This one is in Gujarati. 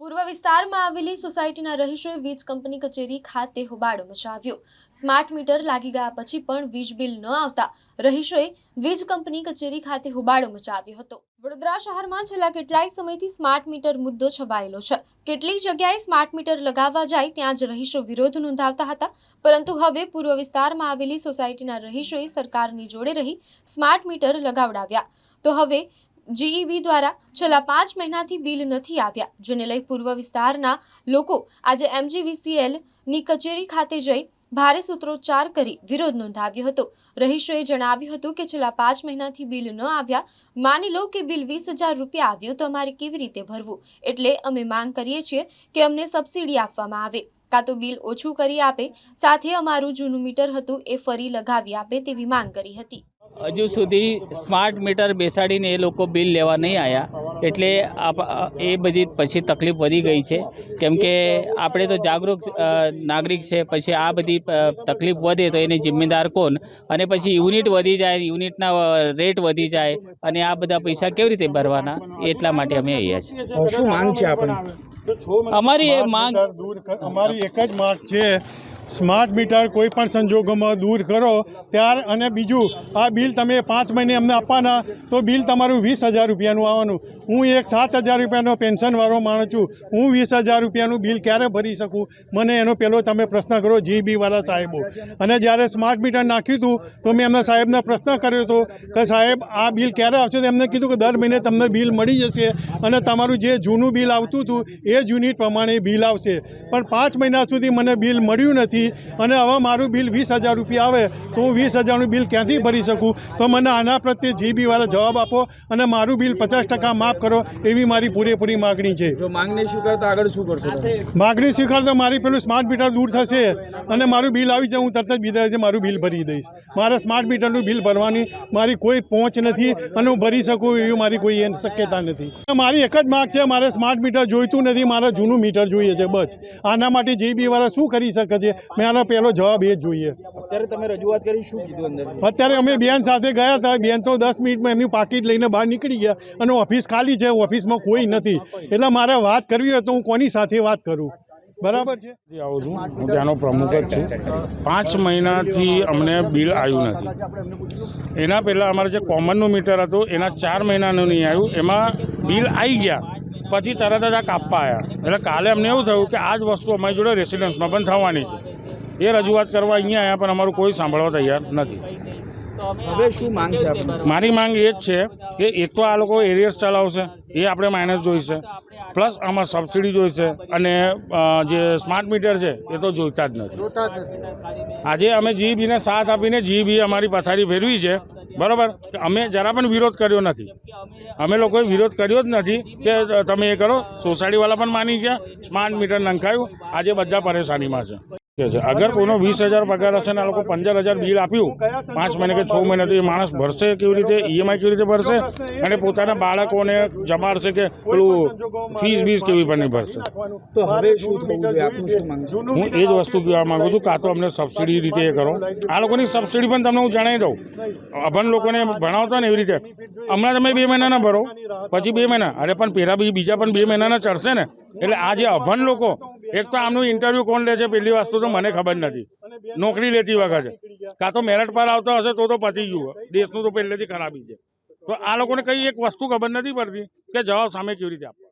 પૂર્વ વિસ્તારમાં આવેલી સોસાયટીના રહીશોએ વીજ કંપની કચેરી ખાતે હોબાળો મચાવ્યો. સ્માર્ટ મીટર લાગી ગયા પછી પણ વીજ બિલ ન આવતા રહીશોએ વીજ કંપની કચેરી ખાતે હોબાળો મચાવ્યો હતો. વડોદરા શહેરમાં છેલ્લા કેટલાય સમયથી સ્માર્ટ મીટર મુદ્દો છવાયેલો છે. કેટલીક જગ્યાએ સ્માર્ટ મીટર લગાવવા જાય ત્યાં જ રહીશો વિરોધ નોંધાવતા હતા. પરંતુ હવે પૂર્વ વિસ્તારમાં આવેલી સોસાયટીના રહીશોએ સરકારની જોડે રહી સ્માર્ટ મીટર લગાવડાવ્યા. તો હવે જીઈબી દ્વારા છેલ્લા પાંચ મહિનાથી બિલ નથી આવ્યા. જેને લઈ પૂર્વ વિસ્તારના લોકો આજે એમજીવીસીએલની કચેરી ખાતે જઈ ભારે સૂત્રોચ્ચાર કરી વિરોધ નોંધાવ્યો હતો. રહીશોએ જણાવ્યું હતું કે છેલ્લા પાંચ મહિનાથી બિલ ન આવ્યા. માની લો કે બિલ વીસ હજાર રૂપિયા આવ્યું તો અમારે કેવી રીતે ભરવું? એટલે અમે માંગ કરીએ છીએ કે અમને સબસિડી આપવામાં આવે. કાં તો બિલ ઓછું કરી આપે, સાથે અમારું જૂનું મીટર હતું એ ફરી લગાવી આપે તેવી માંગ કરી હતી. હજુ સુધી સ્માર્ટ મીટર બેસાડીને એ લોકો બિલ લેવા નહીં આવ્યા એટલે એ બધી પછી તકલીફ વધી ગઈ છે. કેમ કે આપણે તો જાગૃત નાગરિક છે. પછી આ બધી તકલીફ વધે તો એની જિમ્મેદાર કોણ? અને પછી યુનિટ વધી જાય યુનિટના રેટ વધી જાય અને આ બધા પૈસા કેવી રીતે ભરવાના? એટલા માટે અમે અહીંયા છીએ. શું માંગ છે આપણી? અમારી એ માંગ અમારી એક જ માંગ છે સ્માર્ટ મીટર કોઈ પણ સંજોગોમાં દૂર કરો ત્યાર અને બીજું, આ બિલ તમે પાંચ મહિને અમને આપવાના, તો બિલ તમારું વીસ હજાર રૂપિયાનું આવવાનું. હું એક સાત હજાર રૂપિયાનો પેન્શનવાળો માણસ છું. હું વીસ હજાર રૂપિયાનું બિલ ક્યારે ભરી શકું? મને એનો પહેલો તમે પ્રશ્ન કરો જીબીવાળા સાહેબો. અને જ્યારે સ્માર્ટ મીટર નાખ્યું હતું, તો મેં એમના સાહેબને પ્રશ્ન કર્યો હતો કે સાહેબ, આ બિલ ક્યારે આવશે? તો એમને કીધું કે દર મહિને તમને બિલ મળી જશે અને તમારું જે જૂનું બિલ આવતું હતું, એ જ યુનિટ પ્રમાણે બિલ આવશે. પણ પાંચ મહિના સુધી મને બિલ મળ્યું નથી. અને હવે મારું બિલ વીસ હજાર રૂપિયા આવે તો હું વીસ હજારનું બિલ ક્યાંથી ભરી શકું? તો મને આના પ્રત્યે જીબીવાળા જવાબ આપો અને મારું બિલ પચાસ ટકા માફ કરો એવી મારી પૂરેપૂરી માગણી છે. જો સ્વીકારતા આગળ શું કરશો માગણી સ્વીકારતો મારી પેલું સ્માર્ટ મીટર દૂર થશે અને મારું બિલ આવી જાય હું તરત જ બીજા દિવસે મારું બિલ ભરી દઈશ. મારે સ્માર્ટ મીટરનું બિલ ભરવાની મારી કોઈ પહોંચ નથી અને હું ભરી શકું એવી મારી કોઈ શક્યતા નથી. મારી એક જ માગ છે મારે સ્માર્ટ મીટર જોઈતું નથી મારે જૂનું મીટર જોઈએ છે બસ. આના માટે જીબી વાળા શું કરી શકે છે? મેં આનો પહેલો જવાબ એ જ જોઈએ. અત્યારે તમે રજૂઆત કરી શું કીધું અંદર અત્યારે અમે બેન સાથે ગયા હતા બેન તો દસ મિનિટમાં એમની પાકીટ લઈને બહાર નીકળી ગયા અને ઓફિસ ખાલી છે ઓફિસમાં કોઈ નથી. એટલે મારે વાત કરવી હોય તો હું કોની સાથે વાત કરું? બરાબર છે? આવું છું. હું ત્યાંનો પ્રમુખ જ છું. પાંચ મહિનાથી અમને બિલ આવ્યું નથી. એના પહેલાં અમારે જે કોમનનું મીટર હતું એના ચાર મહિનાનું નહીં આવ્યું. એમાં બિલ આવી ગયા. પછી તરત જ આ કાપવા આવ્યા એટલે કાલે અમને એવું થયું કે આ જ વસ્તુ અમારી જોડે રેસિડન્સમાં પણ થવાની એ રજૂઆત કરવા અહીંયા આવ્યા પણ અમારું કોઈ સાંભળવા તૈયાર નથી. હવે શું માંગ છે મારી માંગ એ જ છે કે એક તો આ લોકો એરિયર્સ ચલાવશે એ આપણે માઇનસ જોઈશે. પ્લસ આમાં સબસિડી જોઈશે અને જે સ્માર્ટ મીટર છે એ તો જોઈતા જ નથી. આજે અમે જીબીને સાથ આપીને જીબી અમારી પથારી ફેરવી છે બરાબર? અમે જરા પણ વિરોધ કર્યો નથી. અમે લોકોએ વિરોધ કર્યો જ નથી કે તમે એ કરો. સોસાયટીવાળા પણ માની ગયા સ્માર્ટ મીટર નંખાયું. આજે બધા પરેશાનીમાં છે. અગર કોઈનો વીસ હજાર પગાર હશે ને આ લોકો પંદર હજાર બિલ આપ્યું પાંચ મહિને કે છ મહિને તો એ માણસ ભરશે કેવી રીતે ઈએમઆઈ કેવી રીતે ભરશે? અને પોતાના બાળકોને જમાડશે કે પેલું ફીસ બીસ કેવી પણ નહીં ભરશે? હું એ જ વસ્તુ કહેવા માગું છું કાં તો અમને સબસિડી રીતે એ કરો. આ લોકોની સબસિડી પણ તમને હું જણાવી દઉં. અભણ લોકોને ભણાવતા ને એવી રીતે. હમણાં તમે બે મહિનાના ભરો પછી બે મહિના. અરે પણ પહેલાં બી બીજા પણ બે મહિનાના ચડશે ને. એટલે આ જે અભણ લોકો એક તો આમનું ઇન્ટરવ્યૂ કોણ લે છે પહેલી વસ્તુ તો મને ખબર નથી. નોકરી લેતી વખતે. કાં તો મેરટ પર આવતો હશે તો તો પતી ગયું દેશનું તો પહેલેથી ખરાબી છે. તો આ લોકોને કંઈ એક વસ્તુ ખબર નથી પડતી કે જવાબ સામે કેવી રીતે આપવા.